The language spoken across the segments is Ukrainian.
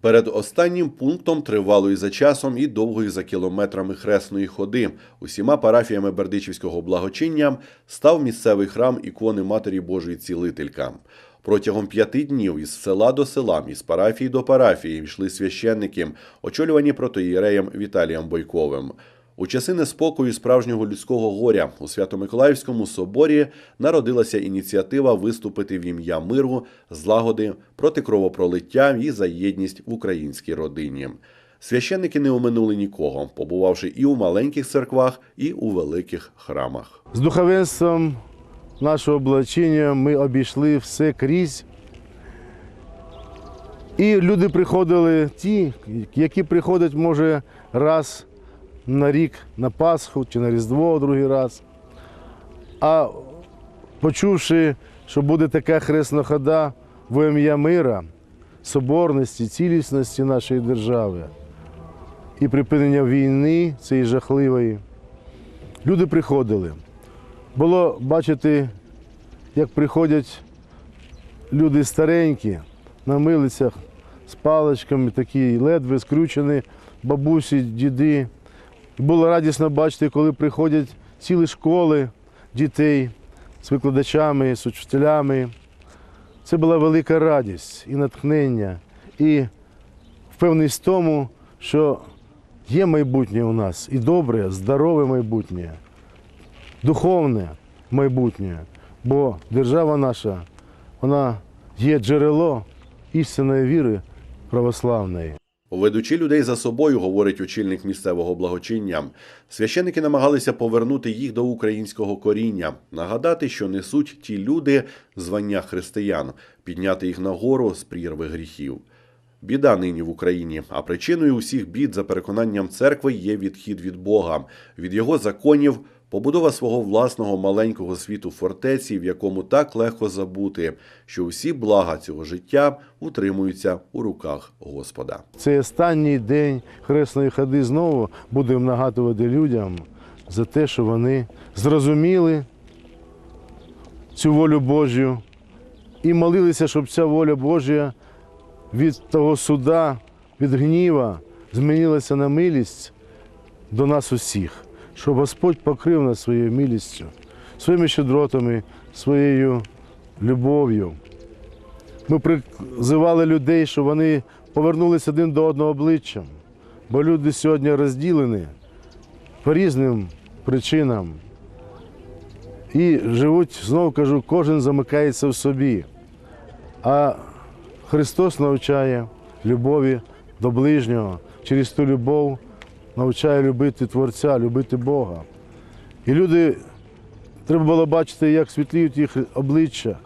Перед останнім пунктом тривалої за часом і довгої за кілометрами хресної ходи усіма парафіями Бердичівського благочиння став місцевий храм ікони Матері Божої Цілителька. Протягом п'яти днів із села до села, із парафії до парафії йшли священники, очолювані протоїреєм Віталієм Бойковим. У часи неспокою справжнього людського горя у Свято-Миколаївському соборі народилася ініціатива виступити в ім'я миру, злагоди проти кровопролиття і за єдність в українській родині. Священники не оминули нікого, побувавши і у маленьких церквах, і у великих храмах. З духовенством нашого облачення ми обійшли все крізь. І люди приходили ті, які приходять, може, раз на рік на Пасху чи на Різдво другий раз. А почувши, що буде така хресна хода в ім'я мира, соборності, цілісності нашої держави і припинення війни цієї жахливої, люди приходили. Було бачити, як приходять люди старенькі на милицях з паличками, такі ледве скрючені, бабусі, діди. Було радісно бачити, коли приходять цілі школи дітей з викладачами, з учителями. Це була велика радість і натхнення, і впевненість в тому, що є майбутнє у нас і добре, здорове майбутнє духовне майбутнє, бо держава наша, вона є джерело істинної віри православної. Ведучи людей за собою, говорить очільник місцевого благочиння, священики намагалися повернути їх до українського коріння, нагадати, що несуть ті люди звання християн, підняти їх нагору з прірви гріхів. Біда нині в Україні, а причиною усіх бід, за переконанням церкви, є відхід від Бога, від його законів, побудова свого власного маленького світу фортеці, в якому так легко забути, що всі блага цього життя утримуються у руках Господа. Цей останній день хресної ходи знову будемо нагадувати людям за те, що вони зрозуміли цю волю Божю і молилися, щоб ця воля Божа від того суда, від гніва змінилася на милість до нас усіх, щоб Господь покрив нас своєю милістю, своїми щедротами, своєю любов'ю. Ми призивали людей, щоб вони повернулися один до одного обличчям, бо люди сьогодні розділені по різним причинам. І живуть, знову кажу, кожен замикається в собі. А Христос навчає любові до ближнього, через ту любов навчає любити Творця, любити Бога. І люди, треба було бачити, як світліють їх обличчя,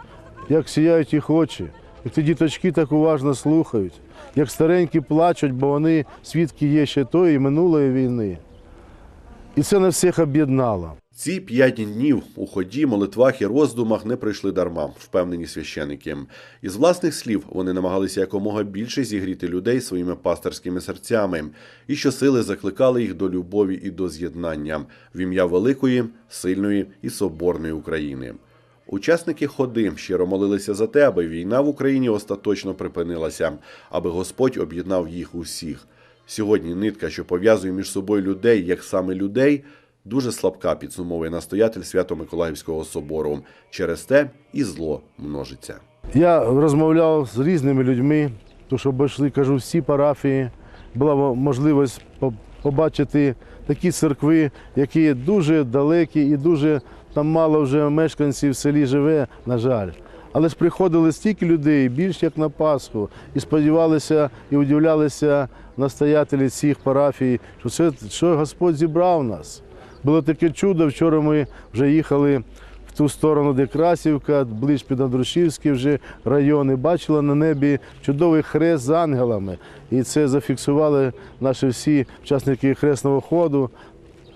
як сіяють їх очі, як ті діточки так уважно слухають, як старенькі плачуть, бо вони свідки є ще тої минулої війни. І це на всіх об'єднало. Ці п'ять днів у ході, молитвах і роздумах не пройшли дарма, впевнені священики. Із власних слів вони намагалися якомога більше зігріти людей своїми пасторськими серцями і щосили закликали їх до любові і до з'єднання в ім'я великої, сильної і соборної України. Учасники ходи щиро молилися за те, аби війна в Україні остаточно припинилася, аби Господь об'єднав їх усіх. Сьогодні нитка, що пов'язує між собою людей, як саме людей, дуже слабка, підсумовує настоятель Свято-Миколаївського собору. Через те і зло множиться. Я розмовляв з різними людьми, тому що обійшли, кажу, всі парафії. Була можливість побачити такі церкви, які дуже далекі і дуже там мало вже мешканців в селі живе, на жаль. Але ж приходили стільки людей, більш як на Пасху, і сподівалися і удивлялися настоятелі цих парафій, що це що Господь зібрав нас. Було таке чудо. Вчора ми вже їхали в ту сторону, де Красівка, ближ під Андрушівський вже райони, бачила на небі чудовий хрест з ангелами. І це зафіксували наші всі учасники хресного ходу,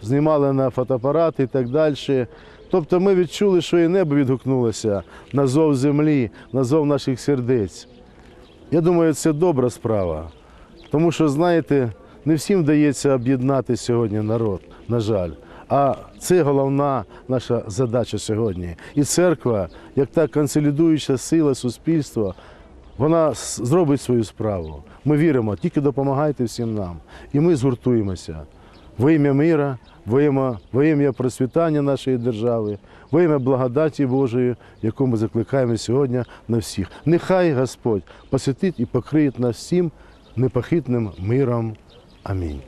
знімали на фотоапарати і так далі. Тобто ми відчули, що і небо відгукнулося на зов землі, на зов наших сердець. Я думаю, це добра справа. Тому що, знаєте, не всім вдається об'єднати сьогодні народ, на жаль. А це головна наша задача сьогодні. І церква, як та консолідуюча сила суспільства, вона зробить свою справу. Ми віримо, тільки допомагайте всім нам. І ми згуртуємося во ім'я мира, во ім'я, во ім'я процвітання нашої держави, во ім'я благодаті Божої, яку ми закликаємо сьогодні на всіх. Нехай Господь посвятить і покриє нас всім непохитним миром. Амінь.